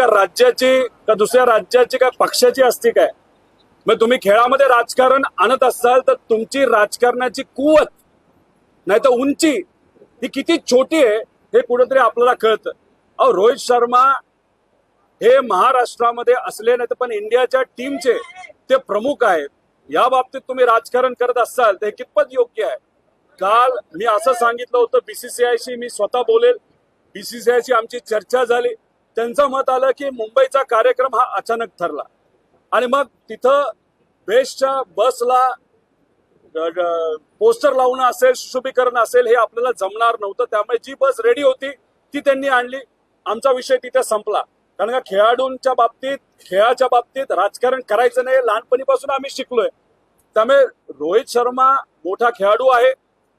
एका राज्याची का दुसऱ्या राज्याची काय पक्षाची असती काय? मग तुम्ही खेळामध्ये राजकारण आणत असाल तर तुमची राजकारणाची कुवत नाही तर उंची ही किती छोटी आहे हे कुठेतरी आपल्याला कळतं. अहो रोहित शर्मा हे महाराष्ट्रामध्ये असले नाही तर पण इंडियाच्या टीमचे ते प्रमुख आहेत. या बाबतीत तुम्ही राजकारण करत असाल तर हे कितपत योग्य आहे? काल मी असं सांगितलं होतं बीसीसीआयशी मी स्वतः बोलेल. बीसीसीआयशी आमची चर्चा झाली. त्यांचं मत आलं की मुंबईचा कार्यक्रम हा अचानक ठरला. आणि मग तिथं बेस्टच्या बसला पोस्टर लावणं असेल सुशोभीकरण असेल हे आपल्याला जमणार नव्हतं. त्यामुळे जी बस रेडी होती ती त्यांनी आणली. आमचा विषय तिथे संपला. कारण का खेळाडूंच्या बाबतीत खेळाच्या बाबतीत राजकारण करायचं नाही. लहानपणीपासून आम्ही शिकलोय. त्यामुळे रोहित शर्मा मोठा खेळाडू आहे.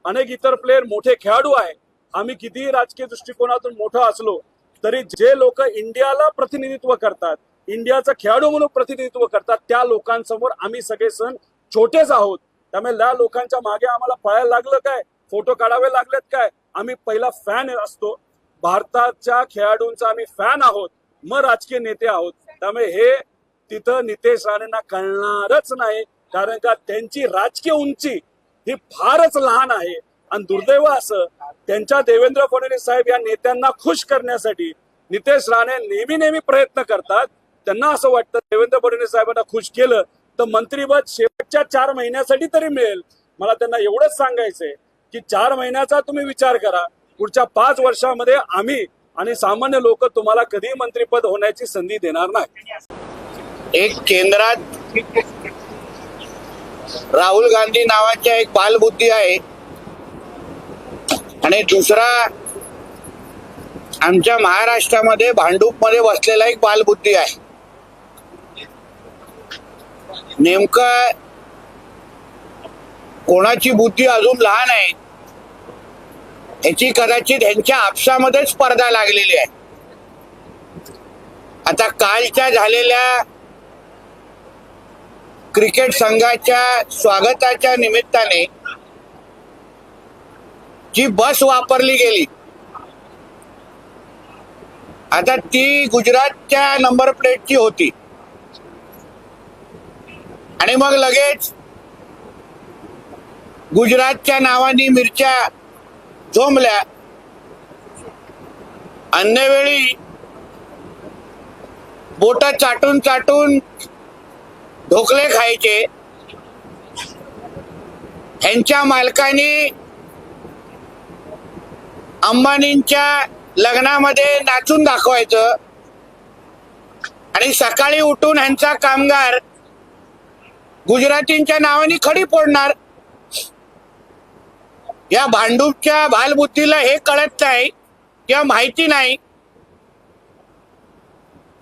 अनेक इतर प्लेयर मोठे खेळाडू आहे. आम्ही कितीही राजकीय दृष्टिकोनातून मोठं असलो तरी जे लोक इंडियाला प्रतिनिधित्व करतात इंडियाचं खेळाडू म्हणून प्रतिनिधित्व करतात त्या लोकांसमोर आम्ही सगळे सण छोटेच आहोत. त्यामुळे त्या लोकांच्या मागे आम्हाला पळायला लागलं काय? फोटो काढावे लागलेत काय? आम्ही पहिला फॅन असतो. भारताच्या खेळाडूंचा आम्ही फॅन आहोत. मग राजकीय नेते आहोत. त्यामुळे हे तिथं नितेश राणेंना कळणारच नाही. कारण का त्यांची राजकीय उंची ही फारच लहान आहे. आणि दुर्दैव असं त्यांच्या देवेंद्र फडणवीस साहेब या नेत्यांना खुश करण्यासाठी नितेश राणे नेहमी नेहमी प्रयत्न करतात. त्यांना असं वाटतं देवेंद्र फडणवीस साहेबांना खुश केलं तर मंत्रीपद शेवटच्या चार महिन्यासाठी तरी मिळेल. मला त्यांना एवढंच सांगायचंय की चार महिन्याचा तुम्ही विचार करा. पुढच्या पाच वर्षामध्ये आम्ही आणि सामान्य लोक तुम्हाला कधी मंत्रीपद होण्याची संधी देणार नाही. एक केंद्रात राहुल गांधी नावाच्या एक बालबुद्धी आहे. आणि दुसरा आमच्या महाराष्ट्रामध्ये भांडूपमध्ये बसलेला एक बालबुद्धी आहे. नेमकं कोणाची बुद्धी अजून लहान आहे याची कदाचित ह्यांच्या आपसामध्ये स्पर्धा लागलेली आहे. आता कालच्या झालेल्या क्रिकेट संघाच्या स्वागताच्या निमित्ताने जी बस वापरली गेली. आता ती गुजरातच्या नंबर प्लेटची होती. आणि मग लगेच गुजरातच्या नावाने मिरच्या झोंबल्या. अन्यवेळी बोट चाटून चाटून ढोकले खायचे. ह्यांच्या मालकाने अंबानींच्या लग्नामध्ये नाचून दाखवायचं. आणि सकाळी उठून ह्यांचा कामगार गुजरातींच्या नावाने खडी फोडणार. या भांडूपच्या बालबुद्धीला हे कळत नाही किंवा माहिती नाही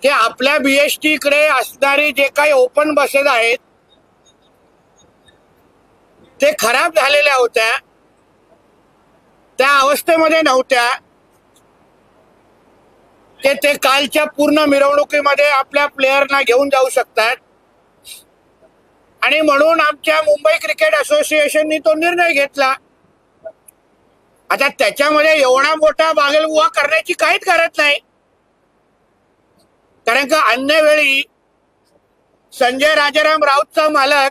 की आपल्या बीएसटी कडे असणारे जे काही ओपन बसेस आहेत ते खराब झालेल्या होत्या. त्या अवस्थेमध्ये नव्हत्या. ते ते कालच्या पूर्ण मिरवणुकीमध्ये आपल्या प्लेयरना घेऊन जाऊ शकतात. आणि म्हणून आमच्या मुंबई क्रिकेट असोसिएशननी तो निर्णय घेतला. आता त्याच्यामध्ये एवढा मोठा बागेलबुवा करण्याची काहीच गरज नाही. कारण का अन्य वेळी संजय राजाराम राऊतचा मालक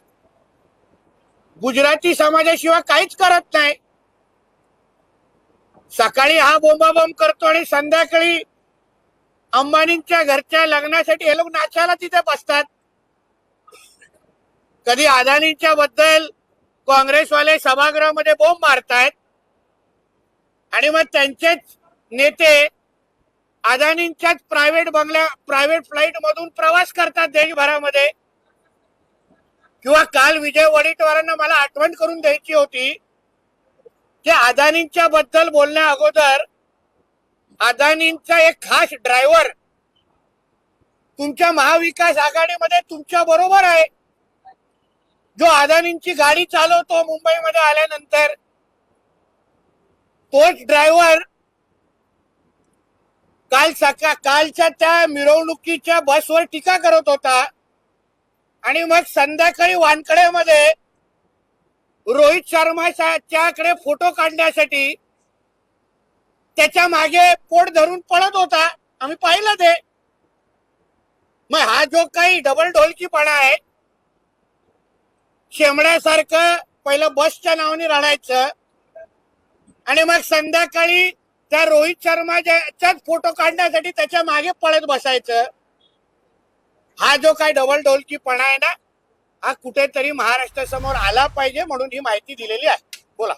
गुजराती समाजाशिवाय काहीच करत नाही. सकाळी हा बोंबाबोंब करतो आणि संध्याकाळी अंबानींच्या घरच्या लग्नासाठी हे लोक नाचायला तिथे बसतात. कधी अदानींच्या बद्दल काँग्रेसवाले सभागृहामध्ये बोंब मारतायत. आणि मग त्यांचेच नेते अदानींच्याच प्रायव्हेट बंगल्या प्रायव्हेट फ्लाईट मधून प्रवास करतात देशभरामध्ये. किंवा काल विजय वडेट्टीवारांना मला आठवण करून द्यायची होती. की अदानींच्या बद्दल बोलण्या अगोदर अदानींचा एक खास ड्रायव्हर तुमच्या महाविकास आघाडीमध्ये तुमच्या बरोबर आहे. जो अदानींची गाडी चालवतो मुंबईमध्ये आल्यानंतर तोच ड्रायव्हर काल सकाळ कालच्या त्या मिरवणुकीच्या बसवर टीका करत होता. आणि मग संध्याकाळी वानकडेमध्ये रोहित शर्माच्याकडे फोटो काढण्यासाठी त्याच्यामागे पोट धरून पळत होता. आम्ही पाहिलं ते. मग हा जो काही डबल ढोलकीपणा आहे शेमड्यासारखं पहिलं बसच्या नावाने रडायचं. आणि मग संध्याकाळी त्या रोहित शर्माच्याच फोटो काढण्यासाठी त्याच्यामागे पळत बसायचं. हा जो काय डबल ढोलकीपणा आहे ना हा कुठेतरी महाराष्ट्रासमोर आला पाहिजे म्हणून ही माहिती दिलेली आहे. बोला.